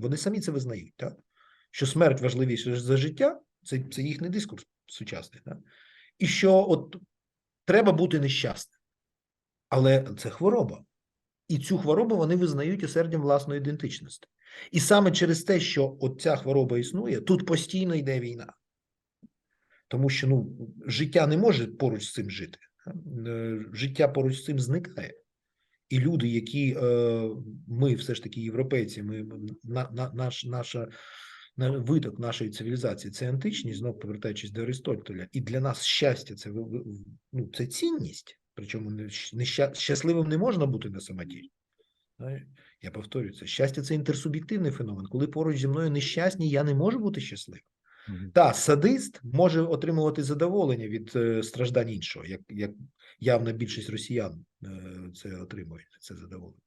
вони самі це визнають, так? що смерть важливіша за життя, це, це їхній дискурс сучасний. Так? І що от треба бути нещасним. Але це хвороба. І цю хворобу вони визнають осердям власної ідентичності. І саме через те, що от ця хвороба існує, тут постійно йде війна. Тому що ну, життя не може поруч з цим жити. Е, Життя поруч з цим зникає. І люди, які е, ми все ж таки європейці, ми на, на, наш, наша на- виток нашої цивілізації це античність, знов повертаючись до Аристотеля. І для нас щастя це ну, це цінність. Причому не, не ща- щасливим не можна бути на самоті. Я повторюю це. Щастя це інтерсуб'єктивний феномен. Коли поруч зі мною нещасні, я не можу бути щасливим. Та садист може отримувати задоволення від е, страждань іншого, як, як явна більшість росіян е, це отримують це задоволення.